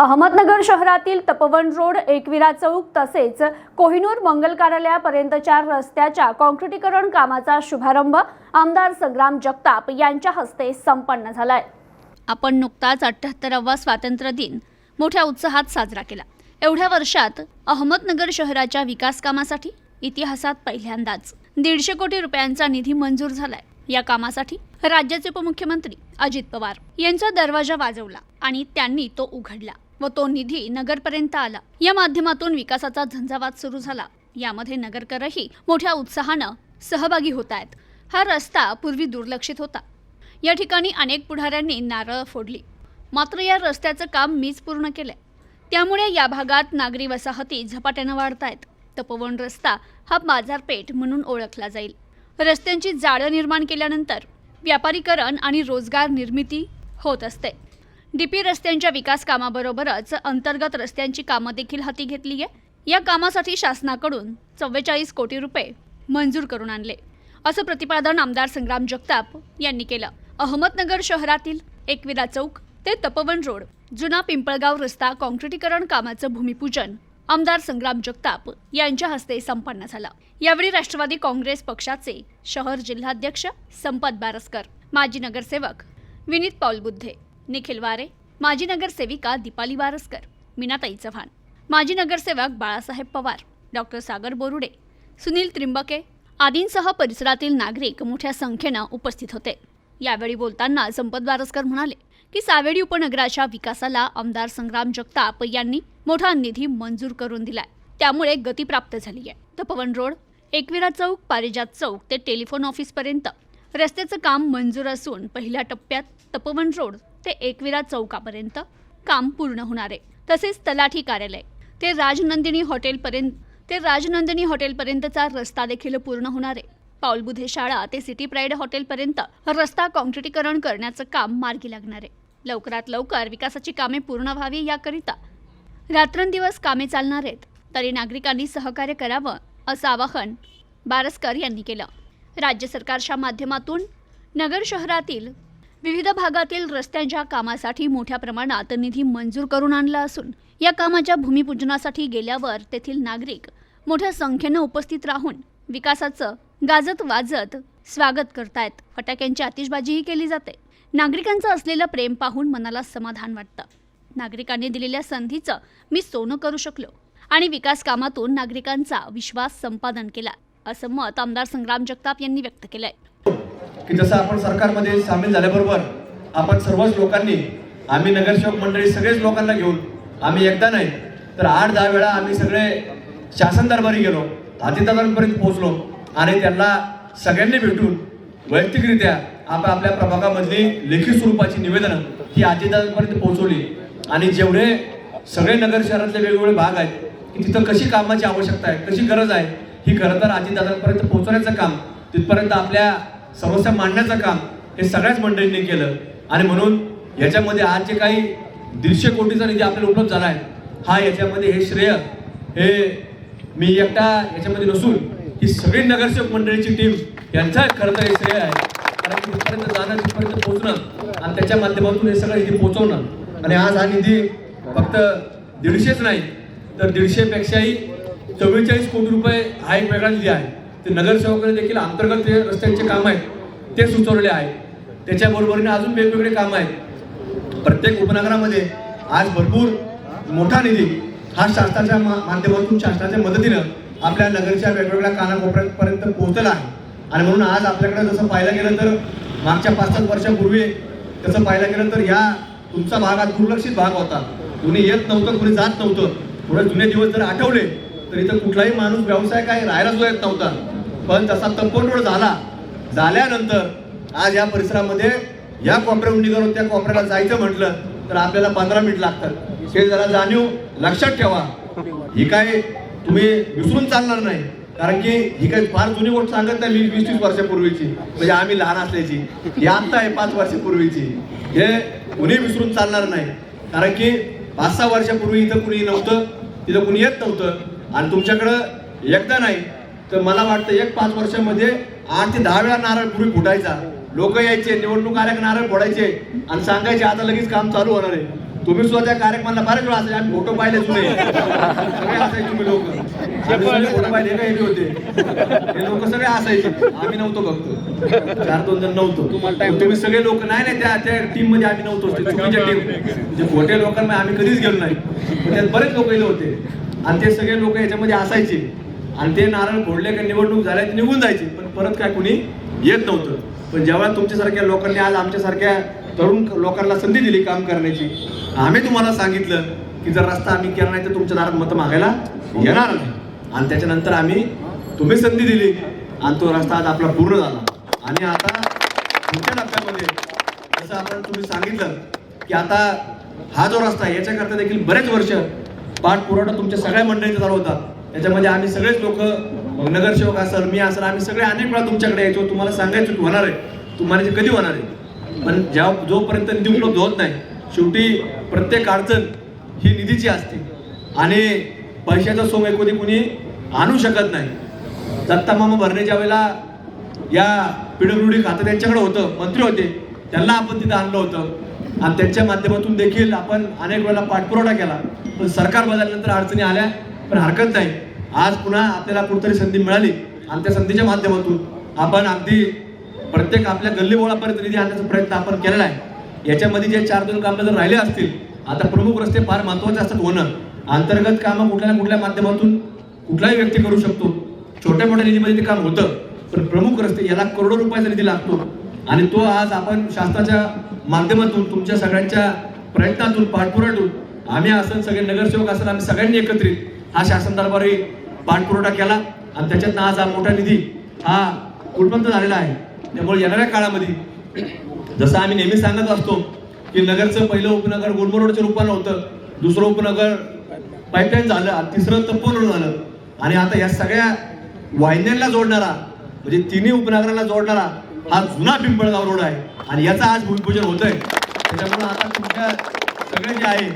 अहमदनगर शहरातील तपवन रोड एकविरा चौक तसेच कोहिनूर मंगल कार्यालयापर्यंतच्या रस्त्याच्या काँक्रिटीकरण कामाचा शुभारंभ आमदार संग्राम जगताप यांच्या हस्ते संपन्न झालाय. आपण नुकताच अठ्ठ्याहत्तरावा स्वातंत्र्य दिन मोठ्या उत्साहात साजरा केला. एवढ्या वर्षात अहमदनगर शहराच्या विकास कामासाठी इतिहासात पहिल्यांदाच दीडशे कोटी रुपयांचा निधी मंजूर झालाय. या कामासाठी राज्याचे उपमुख्यमंत्री अजित पवार यांचा दरवाजा वाजवला आणि त्यांनी तो उघडला. व तो निधी नगरपर्यंत आला. या माध्यमातून विकासाचा झंझावात सुरू झाला. यामध्ये नगरकरही मोठ्या उत्साहानं सहभागी होत आहेत हा रस्ता पूर्वी दुर्लक्षित होता. या ठिकाणी अनेक पुढाऱ्यांनी नारळ फोडली. मात्र या रस्त्याचं काम मीच पूर्ण केलंय. त्यामुळे या भागात नागरी वसाहती झपाट्यानं वाढत आहेत तपोवन रस्ता हा बाजारपेठ म्हणून ओळखला जाईल. रस्त्यांची जाळं निर्माण केल्यानंतर व्यापारीकरण आणि रोजगार निर्मिती होत असते. डीपी रस्त्यांच्या विकास कामाबरोबरच अंतर्गत रस्त्यांची कामं देखील हाती घेतली आहे. या कामासाठी शासनाकडून चव्वेचाळीस कोटी रुपये मंजूर करून आणले. असं प्रतिपादन आमदार संग्राम जगताप यांनी केलं. अहमदनगर शहरातील एकविरा चौक ते तपवन रोड जुना पिंपळगाव रस्ता काँक्रिटीकरण कामाचं भूमिपूजन आमदार संग्राम जगताप यांच्या हस्ते संपन्न झालं. यावेळी राष्ट्रवादी काँग्रेस पक्षाचे शहर जिल्हाध्यक्ष संपत बारसकर माजी नगरसेवक विनीत पाऊलबुद्धे निखिल वारे माजी नगरसेविका दीपाली वारसकर मीनाताई चव्हाण माजी नगरसेवक बाळासाहेब पवार डॉक्टर सागर बोरुडे सुनील त्रिंबके आदींसह परिसरातील नागरिक मोठ्या संख्येनं उपस्थित होते. यावेळी बोलताना संपत वारसकर म्हणाले की सावेडी उपनगराच्या विकासाला आमदार संग्राम जगताप यांनी मोठा निधी मंजूर करून दिलाय. त्यामुळे गती प्राप्त झाली आहे. तपवन रोड एकविरा चौक पारिजात चौक ते टेलिफोन ऑफिसपर्यंत रस्त्याचं काम मंजूर असून पहिल्या टप्प्यात तपवन रोड ते एकविरा चौकापर्यंत काम पूर्ण होणार आहे. तसेच तलाठी कार्यालय ते राजनंदिनी हॉटेलपर्यंत ते राजनंदिनी हॉटेलपर्यंतचा रस्ता देखील पूर्ण होणार आहे. पाऊलबुधे शाळा ते सिटी प्राईड हॉटेलपर्यंत रस्ता काँक्रिटीकरण करण्याचं काम मार्गी लागणार आहे. लवकरात लवकर विकासाची कामे पूर्ण व्हावी याकरिता रात्रंदिवस कामे चालणार आहेत. तरी नागरिकांनी सहकार्य करावं असं आवाहन बारसकर यांनी केलं. राज्य सरकारच्या माध्यमातून नगर शहरातील विविध भागातील रस्त्यांच्या कामासाठी मोठ्या प्रमाणात निधी मंजूर करून आणला असून या कामाच्या भूमिपूजनासाठी गेल्यावर तेथील नागरिक मोठ्या संख्येनं उपस्थित राहून विकासाचं गाजत वाजत स्वागत करतायत. फटाक्यांची आतिषबाजीही केली जाते. नागरिकांचं असलेलं प्रेम पाहून मनाला समाधान वाटतं. नागरिकांनी दिलेल्या संधीचं मी सोनं करू शकलो आणि विकास कामातून नागरिकांचा विश्वास संपादन केला असं मत आमदार संग्राम जगताप यांनी व्यक्त केलंय. की जसं आपण सरकारमध्ये सामील झाल्याबरोबर आपण सर्वच लोकांनी आम्ही नगरसेवक मंडळी सगळेच लोकांना घेऊन आम्ही एकदा नाही तर आठ दहा वेळा आम्ही सगळे शासन दरबारी गेलो हातीदारांपर्यंत पोहोचलो आणि त्यांना सगळ्यांनी भेटून वैयक्तिकरित्या आपण आपल्या प्रभागामधली लेखी स्वरूपाची निवेदनं ही आजीदारांपर्यंत पोहोचवली. आणि जेवढे सगळे नगर शहरातले वेगवेगळे भाग आहेत की तिथं कशी कामाची आवश्यकता आहे कशी गरज आहे ही खरं तर आजीदारांपर्यंत पोहोचवण्याचं काम तिथपर्यंत आपल्या समस्या मांडण्याचं काम हे सगळ्याच मंडळींनी केलं. आणि म्हणून याच्यामध्ये आज जे काही दीडशे कोटीचा निधी आपल्याला उपलब्ध झाला आहे. हा याच्यामध्ये हे श्रेय हे मी एकटा याच्यामध्ये नसून ही सगळी नगरसेवक मंडळीची टीम यांचा खरं तर हे श्रेय आहे. कारण तिथपर्यंत जाणं तिथपर्यंत पोहोचणं आणि त्याच्या माध्यमातून हे सगळं निधी पोहोचवणं. आणि आज हा निधी फक्त दीडशेच नाही तर दीडशेपेक्षाही चव्वेचाळीस कोटी रुपये हा एक वेगळा निधी आहे. ते नगरसेवकांनी देखील अंतर्गत जे रस्त्यांचे काम आहेत ते सुचवलेले आहे त्याच्याबरोबरीने अजून वेगवेगळे काम आहेत. प्रत्येक उपनगरामध्ये आज भरपूर मोठा निधी हा शासनाच्या मा- माध्यमातून शासनाच्या मदतीनं आपल्या नगरच्या वेगवेगळ्या कानाकोपऱ्यापर्यंत पोहोचलेला आहे. आणि म्हणून आज आपल्याकडे जसं पाहायला गेलं तर मागच्या पाच सात वर्षापूर्वी तसं पाहायला गेलं तर ह्या तुमचा भाग हा दुर्लक्षित भाग होता. कुणी येत नव्हतं कुणी जात नव्हतं. थोडे जुने दिवस जर आठवले तर इथं कुठलाही माणूस व्यवसाय काय राहायला सुद्धा येत नव्हता. पण तसा तंपन रोड झाला झाल्यानंतर आज या परिसरामध्ये या कॉपऱ्याहून निघालो त्या कॉपऱ्याला जायचं म्हटलं तर आपल्याला पंधरा मिनिट लागतात. हे जरा जाणीव लक्षात ठेवा. ही काय तुम्ही विसरून चालणार नाही. कारण की ही काही फार जुनी गोष्ट सांगत नाही मी वीस तीस वर्षापूर्वीची. म्हणजे आम्ही लहान असल्याची. ही आत्ता आहे पाच वर्षापूर्वीची. हे कुणी विसरून चालणार नाही. कारण की पाच सहा वर्षापूर्वी इथं कुणी नव्हतं तिथं कुणी येत नव्हतं. आणि तुमच्याकडं एकदा नाही तर मला वाटतं एक पाच वर्षामध्ये आठ ते दहा वेळा नारळ पूर्वी फुटायचा. लोक यायचे निवडणूक आल्या नारळ फोडायचे आणि सांगायचे आता लगेच काम चालू होणार आहे. तुम्ही सुद्धा त्या कार्यक्रमाला बऱ्याच वेळा असायचे आम्ही फोटो पाहिले जुने सगळे असायचे तुम्ही लोक. फोटो पाहिले का हे होते. हे लोक सगळे असायचे. आम्ही नव्हतो फक्त. चार दोन जण नव्हतो. तुम्ही सगळे लोक नाही नाही त्या त्या टीममध्ये आम्ही नव्हतो. चुकीच्या टीम जे खोटे लोकांमध्ये आम्ही कधीच गेलो नाही. त्यात बरेच लोक गेले होते. आणि ते सगळे लोक याच्यामध्ये असायचे. आणि ते नारळ फोडले का निवडणूक झाल्या निघून जायचे. पण परत काय कुणी येत नव्हतं. पण जेव्हा तुमच्यासारख्या लोकांनी आज आमच्यासारख्या तरुण लोकांना संधी दिली काम करण्याची आम्ही तुम्हाला सांगितलं की जर रस्ता आम्ही केला नाही तर तुमच्या दारात मतं मागायला येणार नाही. आणि त्याच्यानंतर आम्ही तुम्ही संधी दिली आणि तो रस्ता आज आपला पूर्ण झाला. आणि आता पुढच्या टप्प्यामध्ये जसं आपण तुम्ही सांगितलं की आता हा जो रस्ता आहे याच्याकरता देखील बरेच वर्ष पाठपुरवठा तुमच्या सगळ्या मंडळींचा चालू होता. त्याच्यामध्ये आम्ही सगळेच लोक नगरसेवक असाल मी असाल आम्ही सगळे अनेक वेळा तुमच्याकडे यायचो. तुम्हाला सांगायचो की होणार आहे. तुम्हाला जे कधी होणार आहे. पण ज्या जोपर्यंत निधी उपलब्ध होत नाही शेवटी प्रत्येक अडचण ही निधीची असते. आणि पैशाचा सोम एकोदी कुणी आणू शकत नाही. दत्ता मामा भरणेच्या वेळेला या पीडब्ल्यूडी खातं त्यांच्याकडे होतं मंत्री होते त्यांना आपण तिथं आणलं होतं. आणि त्यांच्या माध्यमातून देखील आपण अनेक वेळेला पाठपुरवठा केला. पण सरकार बदलल्यानंतर अडचणी आल्या पण हरकत नाही. आज पुन्हा आपल्याला कुठतरी संधी मिळाली आणि त्या संधीच्या माध्यमातून आपण अगदी प्रत्येक आपल्या गल्लीबोळापर्यंत निधी आणण्याचा प्रयत्न आपण केलेला आहे. याच्यामध्ये जे चार दोन कामं जर राहिले असतील आता प्रमुख रस्ते फार महत्त्वाचे असतात होणं अंतर्गत कामं कुठल्या ना कुठल्या माध्यमातून कुठलाही व्यक्ती करू शकतो. छोट्या मोठ्या निधीमध्ये ते काम होतं पण प्रमुख रस्ते याला करोडो रुपयाचा निधी लागतो. आणि तो आज आपण शासनाच्या माध्यमातून तुमच्या सगळ्यांच्या प्रयत्नातून पाठपुरातून आम्ही असं सगळे नगरसेवक असेल आम्ही सगळ्यांनी एकत्रित हा शासन दरबारी पाठपुरवठा केला. आणि त्याच्यातनं आज हा मोठा निधी हा कुटबंद झालेला आहे. त्यामुळे येणाऱ्या काळामध्ये जसं आम्ही नेहमी सांगत असतो की नगरचं पहिलं उपनगर गुलमोर रोडच्या रूपानं होतं. दुसरं उपनगर पाईपलाईन झालं आणि तिसरं तप्पन रोड झालं. आणि आता या सगळ्या वाहिन्यांना जोडणारा म्हणजे तिन्ही उपनगरांना जोडणारा हा जुना पिंपळगाव रोड आहे. आणि याचा आज भूमिपूजन होत आहे त्याच्यामुळे आता तुमच्या सगळे जे आहे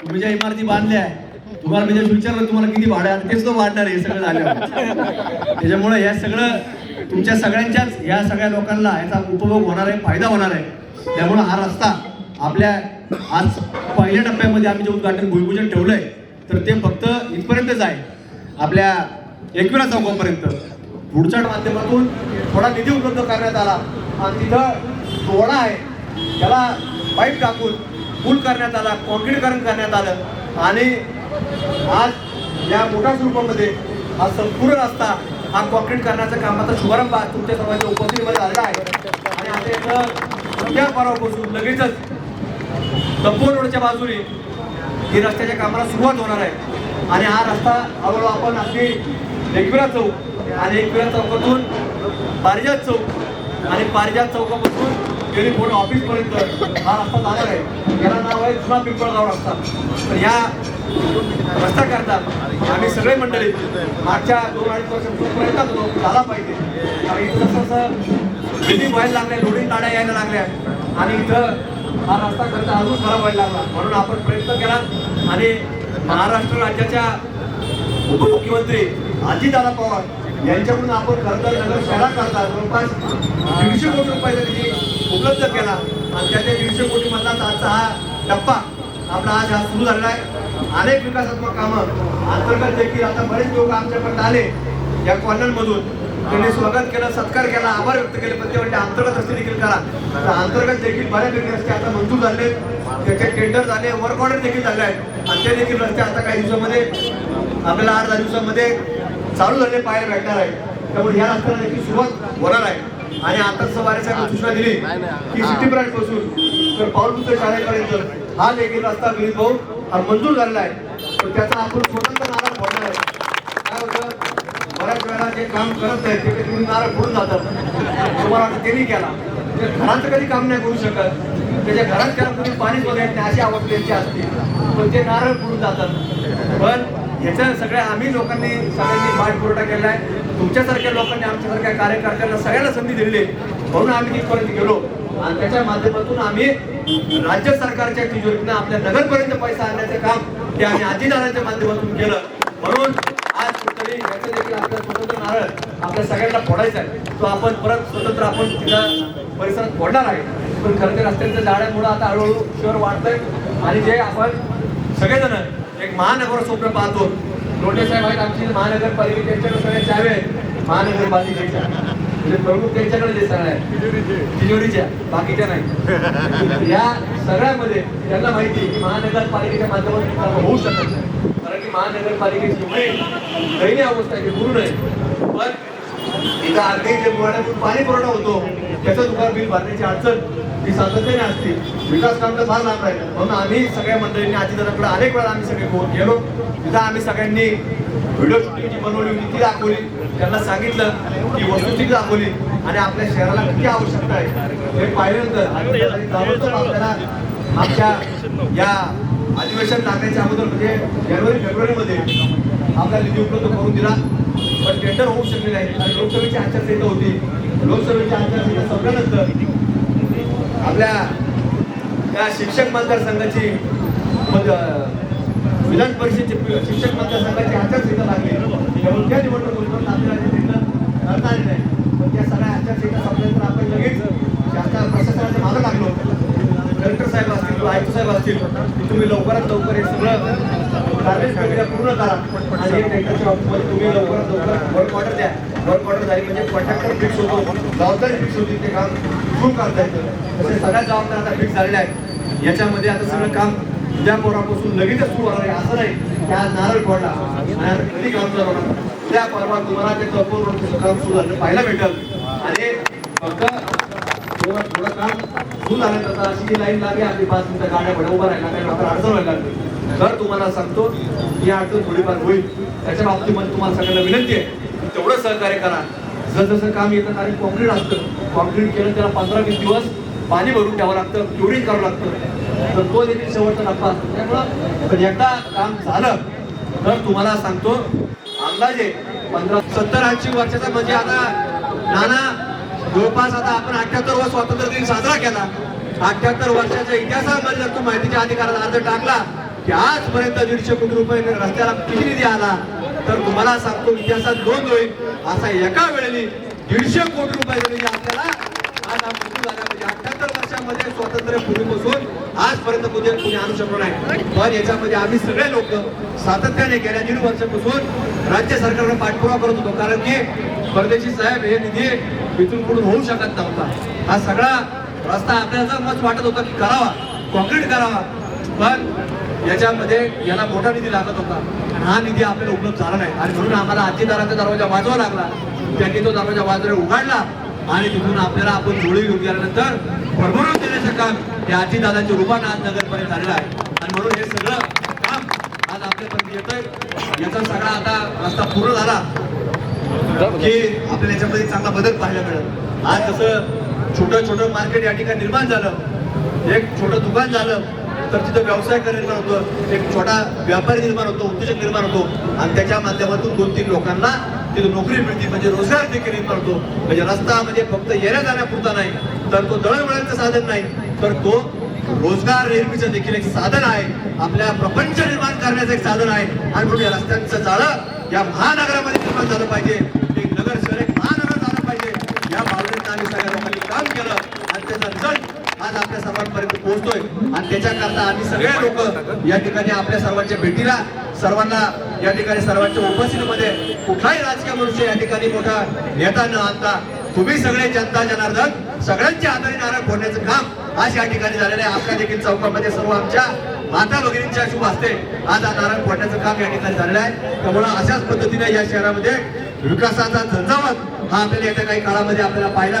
तुम्ही ज्या इमारती बांधल्या आहे तुम्हाला म्हणजे विचारलं तुम्हाला किती भाडं आहे तेच तो वाढणार आहे हे सगळं झालं त्याच्यामुळे या सगळं तुमच्या सगळ्यांच्याच या सगळ्या लोकांना याचा उपभोग होणार आहे फायदा होणार आहे. त्यामुळे हा रस्ता आपल्या आज पहिल्या टप्प्यामध्ये आम्ही जे उद्घाटन भूमिपूजन ठेवलंय तर ते फक्त इथपर्यंतच आहे. आपल्या एकविरा चौकापर्यंत. पुढच्या माध्यमातून थोडा निधी उपलब्ध करण्यात आला. आणि तिथं टोळा आहे. त्याला पाईप टाकून पूल करण्यात आला कॉन्क्रीटकरण करण्यात आलं. आणि आज या मोठ्या स्वरूपामध्ये हा संपूर्ण रस्ता हा कॉन्क्रीट करण्याचा कामाचा शुभारंभ आज तुमच्या सर्वांच्या उपस्थितीमध्ये झालेला आहे. आणि आता इथं उद्या परवापासून लगेचच तपोन रोडच्या बाजूने ही रस्त्याच्या कामाला सुरुवात होणार आहे. आणि हा रस्ता हळूहळू आपण अगदी एकविरा चौक आणि एकविरा चौकातून पारिजात चौक आणि पारिजात चौकापासून टेलिफोन ऑफिस ऑफिसपर्यंत हा रस्ता जाणार आहे. याला नाव आहे जुना पिंपळगाव रस्ता. तर या रस्ता करता आम्ही सगळे मंडळी मागच्या दोन अडीच वर्षांपासून प्रयत्न करतो झाला पाहिजे. आणि इथं जसं बिल्डिंग व्हायला लागल्या लोडिंग गाड्या यायला लागल्या. आणि इथं हा रस्ता खर्च अजून खराब व्हायला लागला. म्हणून आपण प्रयत्न केला. आणि महाराष्ट्र राज्याच्या उपमुख्यमंत्री अजितदादा पवार यांच्याकडून आपण खरंतर नगर शहराकरता जवळपास दीडशे कोटी रुपयाचा निधी उपलब्ध केला आणि त्याच्या दीडशे कोटी मधलाच आजचा हा टप्पा आपला आज हा सुरू झालेला आहे. अनेक विकासात्मक कामं अंतर्गत देखील आता बरेच लोक आमच्याकडे आले या कॉर्नरमधून त्यांनी स्वागत केलं सत्कार केला आभार व्यक्त केले. पण ते म्हणजे अंतर्गत रस्ते देखील करा. तर अंतर्गत देखील बऱ्यापैकी रस्ते आता मंजूर झाले त्याचे टेंडर झाले वर्क ऑर्डर देखील झाले आहेत. आणि ते देखील रस्ते आता काही दिवसामध्ये आपल्याला आठ दहा दिवसामध्ये चालू झाले पाहायला भेटणार आहे. त्यामुळे या रस्त्याला देखील सुरुवात होणार आहे. आणि आता सवारी साहेब सूचना दिली की सिटी ब्रँडपासून. तर पाऊलपुत्र शाळेपर्यंत. हा देखील रस्ता विहित भाऊ हा मंजूर झालेला आहे. तर त्याचा आपण स्वतंत्र नारा फोडणार आहे. काय होतं? बऱ्याच वेळा जे काम करत आहेत ते कधी नारळ फोडून जातात. तुम्हाला त्यांनी केला. ते घराचं कधी काम नाही करू शकत त्याच्या घरात त्याला कोणी पाणीच वगैरे नाही अशी आवड त्यांची असते. पण ते नारळ फोडून जातात. पण ह्याच्या सगळ्या आम्ही लोकांनी सगळ्यांनी पाठपुरवठा केला आहे तुमच्यासारख्या लोकांनी आमच्यासारख्या कार्यकर्त्यांना सगळ्यांना संधी दिलेली आहे. म्हणून आम्ही तिथपर्यंत गेलो. आणि त्याच्या माध्यमातून आम्ही राज्य सरकारच्या तिजोरीतनं आपल्या नगरपर्यंत पैसा आणण्याचं काम ते आम्ही आजीदाराच्या माध्यमातून केलं. म्हणून आज कुठेतरी याचं देखील आपल्या स्वतंत्र नारळ आपल्या सगळ्यांना फोडायचा आहे. तो आपण परत स्वतंत्र आपण तिथं परिसरात फोडणार आहे. पण खरं तर रस्त्यांच्या जाळ्यामुळं आता हळूहळू शहर वाढतंय. आणि जे आपण सगळेजण एक महानगर स्वप्न पाहतो. लोटे साहेब आहेत आमची महानगरपालिका त्यांच्याकडे सगळ्या चावे आहेत. महानगरपालिकेच्या म्हणजे प्रमुख त्यांच्याकडे जे सगळ्या आहेत. तिजोरीच्या बाकीच्या नाही. या सगळ्यामध्ये त्यांना माहिती आहे की महानगरपालिकेच्या माध्यमातून काम होऊ शकत नाही. कारण की महानगरपालिकेची एवढी अवस्था आहे ती पूर्ण आहे. पण इथं अर्धे जे मुळातून पाणी पुरवठा होतो त्याचं दुकान बिल भरण्याची अडचण ही सातत्याने असते. विकास काम तर फार लांब आहे म्हणून आम्ही सगळ्या मंडळींनी आजीदाराकडे अनेक वेळा आम्ही सगळे फोन गेलो तिथं आम्ही सगळ्यांनी व्हिडिओ शूटिंग जी बनवली होती ती दाखवली. त्यांना सांगितलं की वस्तुस्थिती दाखवली. आणि आपल्या शहराला किती आवश्यकता आहे. हे पाहिल्यानंतर आपल्याला आमच्या या अधिवेशन लागण्याच्या अगोदर म्हणजे जानेवारी फेब्रुवारीमध्ये आपला निधी उपलब्ध करून दिला. पण टेंडर होऊ शकले नाही. आणि लोकसभेची आचारसंहिता होती. लोकसभेची आचारसंहिता संपल्यानंतर आपल्या त्या शिक्षक मतदारसंघाची मग, विधान परिषदेचे शिक्षक मतदारसंघाची आचारसंहिता लागली. त्यामुळे त्या निवडणूक होईल आपल्याला ते टेंडर करता आले नाही. पण त्या सगळ्या आचारसंहिता संपल्यानंतर आपण लगेच आता प्रशासनाच्या मागं लागलो. कलेक्टर साहेब असतील किंवा आयुक्त साहेब असतील तुम्ही लवकरात लवकर हे सगळं गार्बेज प्रक्रिया पूर्ण करा. आणि हे टेंडरच्या तुम्ही लवकरात लवकर वर्क ऑर्डर द्या. वर्क ऑर्डर झाली म्हणजे कॉन्ट्रॅक्टर फिक्स होतो. जबाबदारी फिक्स होती ते काम सुरू करता येतं. तसे सगळ्या जबाबदाऱ्या आता फिक्स झालेल्या आहेत. याच्यामध्ये आता सगळं काम उद्या पोरापासून लगेचच सुरू होणार आहे असं नाही. त्या नारळ पडला कधी काम चालू होणार? त्या परवा तुम्हाला ते चौकोन रोडचं काम सुरू झालं पाहायला भेटल. आणि फक्त थोडं काम सुरू झालं तर अशी लाईन लागली आपली पाच मिनिटं गाड्या पुढे उभा राहिला काही लोकांना अडचण व्हायला लागली. तर तुम्हाला सांगतो ही अडचण थोडीफार होईल त्याच्या बाबतीमध्ये तुम्हाला सगळ्यांना विनंती आहे तेवढं सहकार्य करा. जसजसं काम येतं कारण कॉन्क्रीट असतं. कॉन्क्रीट केलं त्याला पंधरा वीस दिवस पाणी भरून ठेवावं लागतं क्युरिंग करावं लागतं. तर तो देखील शेवटचा नफा असतो. त्यामुळं पण एकदा काम झालं तर तुम्हाला सांगतो अंदाजे पंधरा सत्तर ऐंशी वर्षाचा म्हणजे आता नाना जवळपास आता आपण अठ्याहत्तर वर्ष स्वातंत्र्य दिन साजरा केला. अठ्याहत्तर वर्षाच्या इतिहासामध्ये जर तो माहितीच्या अधिकाराला अर्ज टाकला. की आजपर्यंत दीडशे कोटी रुपये रस्त्याला किती निधी आला तर तुम्हाला सांगतो इतिहासात नोंद होईल असा एका वेळेने दीडशे कोटी रुपये निधी आपल्याला आज हा म्हणजे अठ्याहत्तर वर्षामध्ये स्वातंत्र्य पूर्वीपासून आजपर्यंत कुठे कुणी आणू शकलो नाही. पण याच्यामध्ये आम्ही सगळे लोक सातत्याने गेल्या दीड वर्षापासून राज्य सरकारला पाठपुरावा करत होतो. कारण की परदेशी साहेब हे निधी इथून पुढून होऊ शकत नव्हता. हा सगळा रस्ता आपल्याला मत वाटत होता की करावा कॉन्क्रीट करावा. पण याच्यामध्ये याला मोठा निधी लागत होता. आणि हा निधी आपल्याला उपलब्ध झाला नाही. आणि म्हणून आम्हाला आजीदाराचा दरवाजा वाजवा लागला. त्यांनी तो दरवाजा वाजवा उघडला. आणि तिथून आपल्याला आपण जोडी घेऊन गेल्यानंतर भरभरून देण्याचं काम या आजीदादाच्या रूपानं आज नगरपर्यंत झालेलं आहे. आणि म्हणून हे सगळं काम आज आपल्यापर्यंत येत आहे याचा सगळा आता रस्ता पूर्ण झाला की आपल्याला याच्यामध्ये चांगला बदल पाहायला मिळेल. आज जसं छोटं छोटं मार्केट या ठिकाणी निर्माण झालं एक छोटं दुकान झालं तर तिथं व्यवसाय निर्माण होतो एक छोटा व्यापारी निर्माण होतो उद्योजक निर्माण होतो. आणि त्याच्या माध्यमातून दोन तीन लोकांना तिथं नोकरी मिळते म्हणजे रोजगार देखील निर्माण होतो. म्हणजे रस्ता म्हणजे फक्त येण्या जाण्यापुरता नाही तर तो दळणवळणचं साधन नाही तर तो रोजगार निर्मितीचं देखील एक साधन आहे. आपल्या प्रपंच निर्माण करण्याचं एक साधन आहे. आणि म्हणून या रस्त्यांचं जाळं या महानगरामध्ये निर्माण झालं पाहिजे एक नगर शहर एक महानगर झालं पाहिजे या भावनेनं आम्ही सगळ्या लोकांनी काम केलं आणि त्याचा रिझल्ट आज आपल्या सर्वांपर्यंत पोहोचतोय. आणि त्याच्याकरता आम्ही सगळे लोक या ठिकाणी आपल्या सर्वांच्या भेटीला सर्वांना या ठिकाणी सर्वांच्या उपस्थितीमध्ये कुठलाही राजकीय मनुष्य या ठिकाणी मोठा नेता न आणता तुम्ही सगळे जनता जनार्दन सगळ्यांच्या आधारे नारळ फोडण्याचं काम आज या ठिकाणी झालेलं आहे. आपल्या देखील चौकामध्ये सर्व आमच्या माता भगिनींच्या शुभ असते आज हा नारळ फोडण्याचं काम या ठिकाणी झालेलं आहे. त्यामुळे अशाच पद्धतीने या शहरामध्ये विकासाचा झंझावत हा आपल्याला येत्या काही काळामध्ये आपल्याला पाहायला